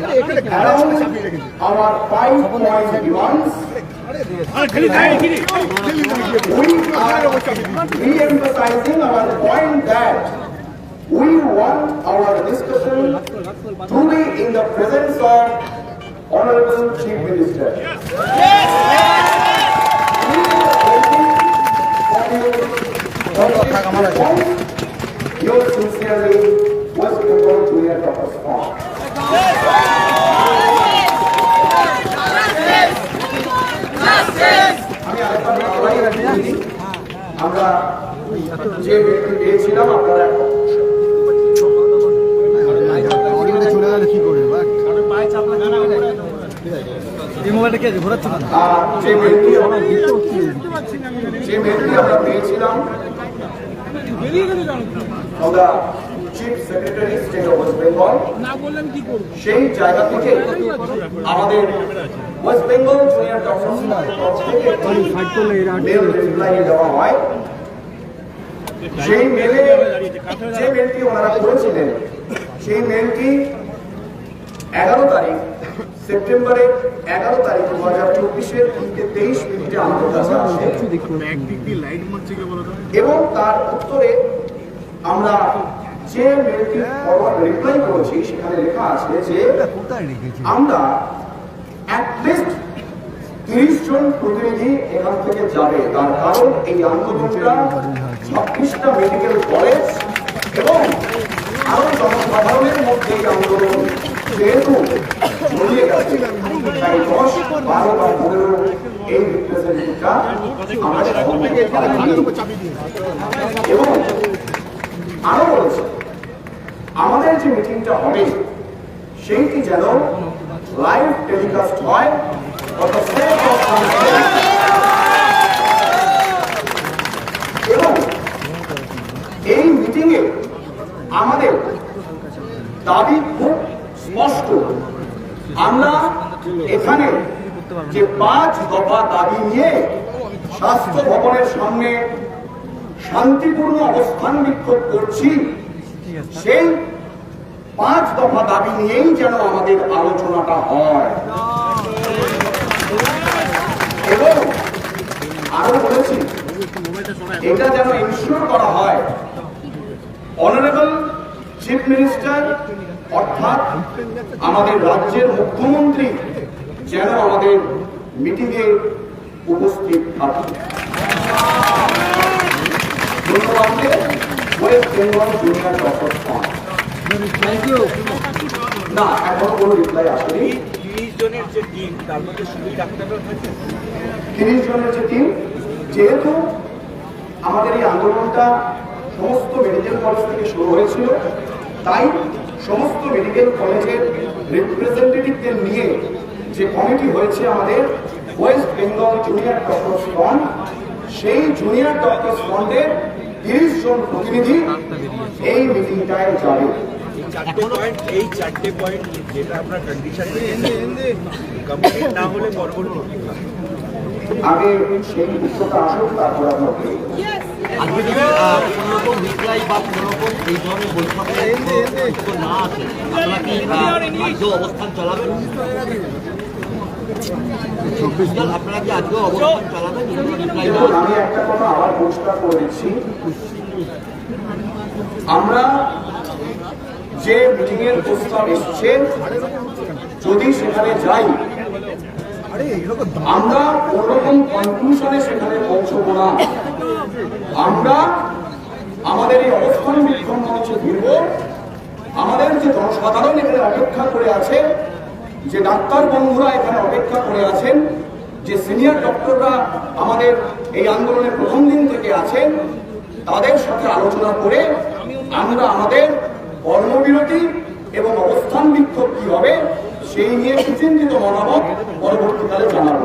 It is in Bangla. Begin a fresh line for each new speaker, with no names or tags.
around our five point. We are re-emphasizing our point that we want our discussion to be in the presence of Honorable Chief Minister. We your response. Yours sincerely, West Bengal Junior Doctors Fund. আমি আমরা যে পেয়েছিলাম আপনারা
চলে গেলে কি করবে? এই মোবাইলটা কে আছে? ঘোরাচ্ছে না
আর যে ব্যক্তি আমরা পেয়েছিলাম আমরা chief secretary state of West Bengal সেই জায়গা থেকে আমাদের West Bengal junior mail reply দেওয়া হয়। সেই মেলে যে মেলটি ওনারা করেছিলেন সেই মেলটি এগারো তারিখ সেপ্টেম্বরের এগারো তারিখ দু হাজার চব্বিশের তিনটে তেইশ মিনিটে আমাদের কাছে আসে এবং তার উত্তরে আমরা যে মেলটি রিপ্লাই করেছি, সেখানে লেখা আছে যে আমরা অ্যাটলিস্ট তিরিশ জন প্রতিনিধি এখান থেকে যাবে। তার কারণ এই আন্দোলনটা ছাব্বিশটা মেডিকেল কলেজ এবং আরও জনসাধারণের মধ্যে এই আন্দোলন যেহেতু ছড়িয়ে গেছে, তাই দশ, বারো বা পনেরো এই রিপ্রেজেন্টেটিভটা আমাদের এবং আরও বলেছে যে মিটিংটা হবে। সেইটি যেন লাইভ টেলিকাস্ট হয়। এবং এই আমাদের দাবি খুব স্পষ্ট। আমরা এখানে যে পাঁচ দফা দাবি নিয়ে স্বাস্থ্য ভবনের সামনে শান্তিপূর্ণ অবস্থান বিক্ষোভ করছি, সেই দফা দাবি নিয়েই যেন আমাদের আলোচনাটা হয়। এবং আরও বলেছি, এটা যেন ইনশিওর করা হয় অনারেবল চিফ মিনিস্টার অর্থাৎ আমাদের রাজ্যের মুখ্যমন্ত্রী, যেন আমাদের মিটিংয়ে উপস্থিত থাকে ধন্যবাদ West Bengal junior doctor
thank you
না এখনও কোনো রিপ্লাই আসেনি।
তিরিশ জনের যে টিম তার মধ্যে শুধু ডাক্তাররা থাকে
তিরিশ জনের যে টিম যেহেতু আমাদের এই আন্দোলনটা সমস্ত মেডিকেল কলেজ থেকে শুরু হয়েছিল তাই সমস্ত মেডিকেল কলেজের রিপ্রেজেন্টেটিভদের নিয়ে যে কমিটি হয়েছে আমাদের West Bengal junior doctors front সেই জুনিয়র ডক্টরস ফন্ডের তিরিশ জন প্রতিনিধি এই মিটিংটায় যাবে
এই চারটে পয়েন্ট যেটা আমরা কন্ডিশন কমপ্লিট না হলে পরবর্তী?
আগে সেই উত্তরটা আসুক তারপর
আজকে যদি রিপ্লাই বা কোনো এই ধরনের বৈঠকে না আসে। আপনারা কি অবস্থান চালাবেন?
আমি একটা কথা আবার পরিষ্কার আমরা যে মিটিং এর প্রস্তাব এসছে, যদি সেখানে যাই, আমরা কোনোরকম কনক্লুশনে সেখানে পৌঁছবো না। আমরা আমাদের এই অবস্থান বিক্ষণ মঞ্চে ফিরব আমাদের যে জনসাধারণ এখানে অপেক্ষা করে আছে যে ডাক্তার বন্ধুরা এখানে অপেক্ষা করে আছেন, যে সিনিয়র ডক্টররা আমাদের এই আন্দোলনের প্রথম দিন থেকে আছেন, তাদের সাথে আলোচনা করে আমরা আমাদের কর্মবিরতি এবং অবস্থান বিক্ষোভ কি হবে, সেই নিয়ে সুচিন্তিত মতামত পরবর্তীকালে জানাব।